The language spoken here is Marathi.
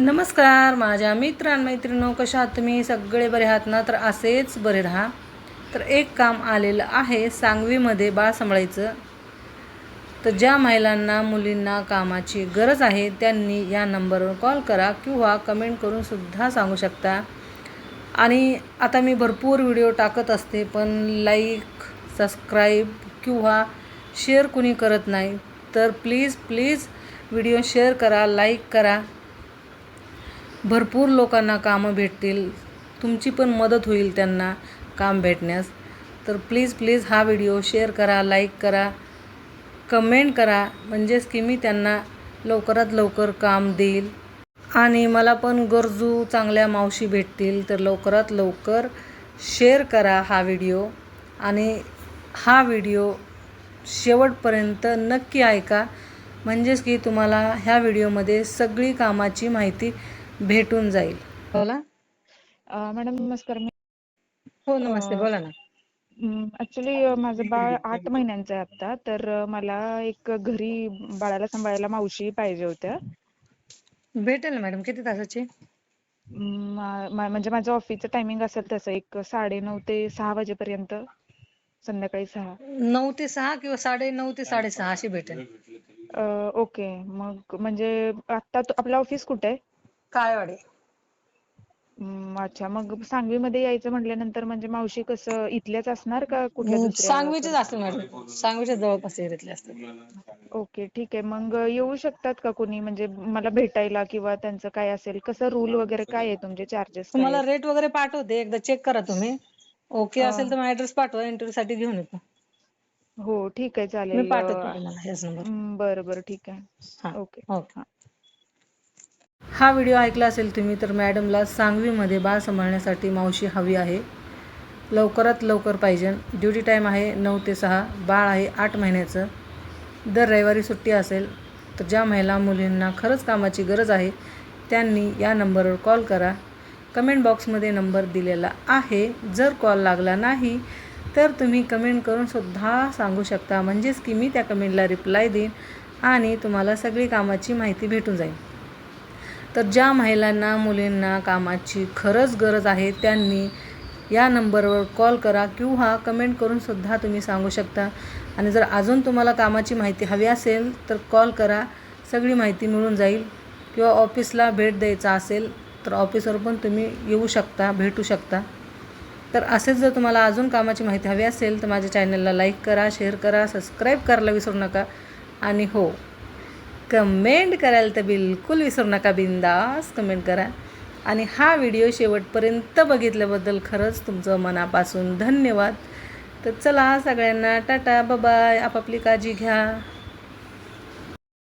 नमस्कार माझ्या मित्रांमैत्रिणो कशा तुम्ही? सगळे बरे आहात ना? तर असेच बरे राहा. तर एक काम आलेलं आहे सांगवीमध्ये बाळ सांभाळायचं. तर ज्या महिलांना मुलींना कामाची गरज आहे त्यांनी या नंबरवर कॉल करा किंवा कमेंट करून सुद्धा सांगू शकता. आणि आता मी भरपूर व्हिडिओ टाकत असते पण लाईक सबस्क्राईब किंवा शेअर कुणी करत नाही तर प्लीज प्लीज व्हिडिओ शेअर करा लाईक करा. भरपूर लोकांना कामं भेटतील. तुमची पण मदत होईल त्यांना काम भेटण्यास. तर प्लीज प्लीज हा व्हिडिओ शेअर करा लाईक करा कमेंट करा. म्हणजेच की मी त्यांना लवकरात लवकर काम देईल. आणि मला पण गरजू चांगल्या मावशी भेटतील तर लवकरात लवकर शेअर करा हा व्हिडिओ आणि हा व्हिडिओ शेवटपर्यंत नक्की ऐका. म्हणजेच की तुम्हाला ह्या व्हिडिओमध्ये सगळी कामाची माहिती भेटून जाईल. बोला. मॅडम नमस्कार. मी हो नमस्ते. बोला ना. ऍक्च्युली माझं बाळ आठ महिन्यांचं आहे आता तर मला एक घरी बाळाला सांभाळायला मावशी पाहिजे होत्या. भेटेल ना मॅडम? किती तासाची? म, मा- म्हणजे माझं ऑफिसचं टायमिंग असेल तसं एक साडेनऊ ते सहा वाजेपर्यंत संध्याकाळी सहा. नऊ ते सहा किंवा साडे नऊ ते साडेसहा अशी भेटेल. अ, ओके. मग म्हणजे आता आपलं ऑफिस कुठे आहे? काळेवाडी. म, अच्छा. मग सांगवीमध्ये यायचं म्हटल्यानंतर म्हणजे मावशी कसं इथल्याच असणार का कुठल्या सांगवीचेच मॅडम. सांगवीच्या जवळपास एरियातले असतात ओके ठीक आहे. मग येऊ शकतात का कोणी? म्हणजे मला भेटायला किंवा त्यांचं काय असेल? कसं रूल वगैरे काय आहे तुमचे चार्जेस तुम्हाला रेट वगैरे पाठवते. एकदा चेक करा तुम्ही. ओके असेल तर ऍड्रेस पाठवा. इंटरव्ह्यू साठी घेऊन येतो. हो ठीक आहे. मी चालेल. पाठवतो तुम्हाला हेच नंबर बरं बरं. ठीक आहे. ओके. ओके. हा व्हिडिओ ऐकला असेल तुम्ही तर मॅडमला सांगवीमध्ये बाळ सांभाळण्यासाठी मावशी हवी आहे. लवकरात लवकर पाहिजे. ड्युटी टाईम आहे नऊ ते सहा बाळ आहे आठ महिन्याचं. दर रविवारी सुट्टी असेल तर ज्या महिला मुलींना खरंच कामाची गरज आहे त्यांनी या नंबरवर कॉल करा. कमेंट बॉक्समध्ये नंबर दिलेला आहे. जर कॉल लागला नाही तर तुम्ही कमेंट करून सुद्धा सांगू शकता. म्हणजेच की मी त्या कमेंटला रिप्लाय देईन आणि तुम्हाला सगळी कामाची माहिती भेटून जाईल. तर ज्या महिलांना मुलींना कामाची खरंच गरज आहे त्यांनी या नंबरवर कॉल करा किंवा कमेंट करून सुद्धा तुम्ही सांगू शकता. आणि जर अजून तुम्हाला कामाची माहिती हवी असेल तर कॉल करा. सगळी माहिती मिळून जाईल. किंवा ऑफिसला भेट द्यायचा असेल तर ऑफिसवर पण तुम्ही येऊ शकता भेटू शकता. तर असेच जर तुम्हाला अजून कामाची माहिती हवी असेल तर माझ्या चॅनलला लाईक करा शेअर करा सबस्क्राईब करायला विसरू नका. आणि हो कमेंट करायला तर बिलकुल विसरू नका बिंदास कमेंट करा. आणि हा व्हिडिओ शेवटपर्यंत बघितल्याबद्दल खरंच तुमचं मनापासून धन्यवाद. तर चला सगळ्यांना टाटा बाबाय आपापली काळजी घ्या.